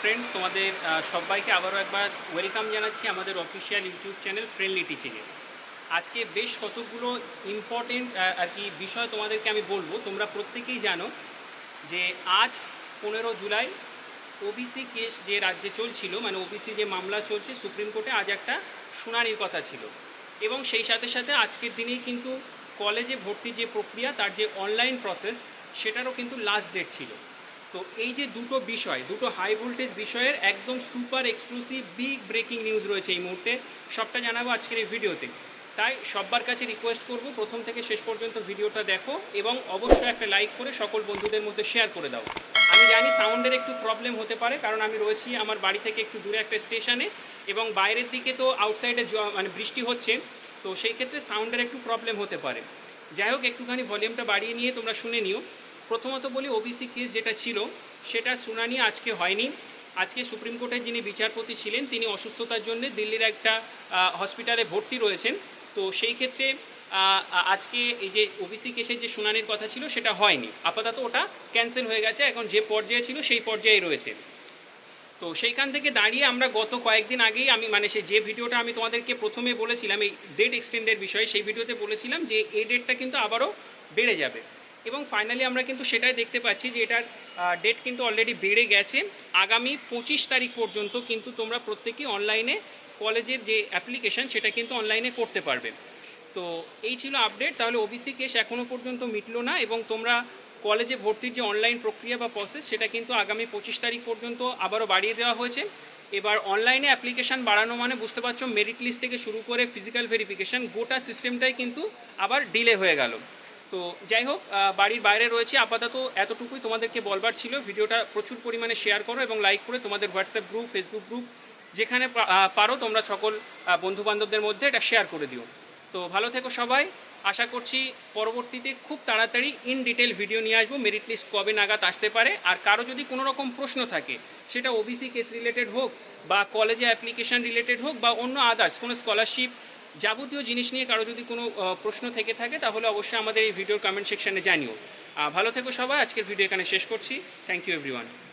Friends তোমাদের সবাইকে আবারও একবার ওয়েলকাম জানাচ্ছি আমাদের অফিসিয়াল ইউটিউব চ্যানেল ফ্রেন্ডলি টিচিংয়ে আজকে বেশ কতগুলো ইম্পর্টেন্ট আর কি বিষয় তোমাদেরকে আমি বলব। তোমরা প্রত্যেকেই জানো যে আজ পনেরো জুলাই ওবিসি কেস যে রাজ্যে চলছিল মানে ওবিসি যে মামলা চলছে সুপ্রিম কোর্টে আজ একটা শুনানির কথা ছিল। এবং সেই সাথে সাথে আজকের দিনেই কিন্তু কলেজে ভর্তির যে প্রক্রিয়া, তার যে অনলাইন প্রসেস সেটারও কিন্তু লাস্ট ডেট ছিল। তো এই যে দুটো বিষয়, দুটো হাই ভোল্টেজ বিষয়ের একদম super exclusive big breaking news রয়েছে এই মুহূর্তে, সবটা জানাব আজকের এই ভিডিওতে। তাই সবার কাছে রিকোয়েস্ট করব, প্রথম থেকে শেষ পর্যন্ত ভিডিওটা দেখো এবং অবশ্যই একটা লাইক করে সকল বন্ধুদের মধ্যে শেয়ার করে দাও। আমি জানি সাউন্ডের একটু প্রবলেম হতে পারে, কারণ আমি রয়েছি আমার বাড়ি থেকে একটু দূরে একটা স্টেশনে এবং বাইরের দিকে তো আউটসাইডে মানে বৃষ্টি হচ্ছে, তো সেই ক্ষেত্রে সাউন্ডের একটু প্রবলেম হতে পারে। যাই হোক, একটুখানি ভলিউমটা বাড়িয়ে নিয়ে তোমরা শুনে নিও। প্রথমত বলি ওবিসি কেস যেটা ছিল, সেটা শুনানি আজকে হয়নি। আজকে সুপ্রিম কোর্টের যিনি বিচারপতি ছিলেন, তিনি অসুস্থতার জন্য দিল্লির একটা হসপিটালে ভর্তি রয়েছেন। তো সেই ক্ষেত্রে আজকে এই যে ওবিসি কেসের যে শুনানির কথা ছিল, সেটা হয়নি। আপাতত ওটা ক্যান্সেল হয়ে গেছে। এখন যে পর্যায়ে ছিল, সেই পর্যায়ে রয়েছে। তো সেইখান থেকে দাঁড়িয়ে আমরা গত কয়েকদিন আগেই আমি মানে সে যে ভিডিওটা আমি তোমাদেরকে প্রথমে বলেছিলাম, এই ডেট এক্সটেন্ডের বিষয়ে, সেই ভিডিওতে বলেছিলাম যে, এই ডেটটা কিন্তু আবারও বেড়ে যাবে। এবং ফাইনালি আমরা কিন্তু সেটাই দেখতে পাচ্ছি যে এটার ডেট কিন্তু অলরেডি বেড়ে গেছে। আগামী পঁচিশ তারিখ পর্যন্ত কিন্তু তোমরা প্রত্যেকেই অনলাইনে কলেজের যে অ্যাপ্লিকেশন সেটা কিন্তু অনলাইনে করতে পারবে। তো এই ছিল আপডেট তাহলে ওবিসি কেস এখনও পর্যন্ত মিটলো না এবং তোমরা কলেজে ভর্তির যে অনলাইন প্রক্রিয়া বা প্রসেস সেটা কিন্তু আগামী পঁচিশ তারিখ পর্যন্ত আবারও বাড়িয়ে দেওয়া হয়েছে। এবার অনলাইনে অ্যাপ্লিকেশন বাড়ানো মানে বুঝতে পারছ মেরিট লিস্ট থেকে শুরু করে ফিজিক্যাল ভেরিফিকেশন গোটা সিস্টেমটাই কিন্তু আবার ডিলে হয়ে গেল। তো যাই হোক বাড়ির বাইরে রয়েছে। আপাতত এতটুকুই তোমাদেরকে বলবার ছিল। ভিডিওটা প্রচুর পরিমাণে শেয়ার করো এবং লাইক করে তোমাদের হোয়াটসঅ্যাপ গ্রুপ ফেসবুক গ্রুপ যেখানে পারো তোমরা সকল বন্ধু বান্ধবদের মধ্যে এটা শেয়ার করে দিও। তো ভালো থেকো সবাই। আশা করছি পরবর্তীতে খুব তাড়াতাড়ি ইন ডিটেল ভিডিও নিয়ে আসব। মেরিট লিস্ট কবে নাগাদ আসতে পারে? আর কারও যদি কোনো রকম প্রশ্ন থাকে, সেটা ওবিসি কেস রিলেটেড হোক বা কলেজে অ্যাপ্লিকেশন রিলেটেড হোক বা অন্য আদার্স কোনো স্কলারশিপ যাবতীয় জিনিস নিয়ে কারও যদি কোনো প্রশ্ন থেকে থাকে, তাহলে অবশ্যই আমাদের এই ভিডিওর কমেন্ট সেকশানে জানিও। ভালো থেকো সবাই, আজকের ভিডিও এখানে শেষ করছি। Thank you everyone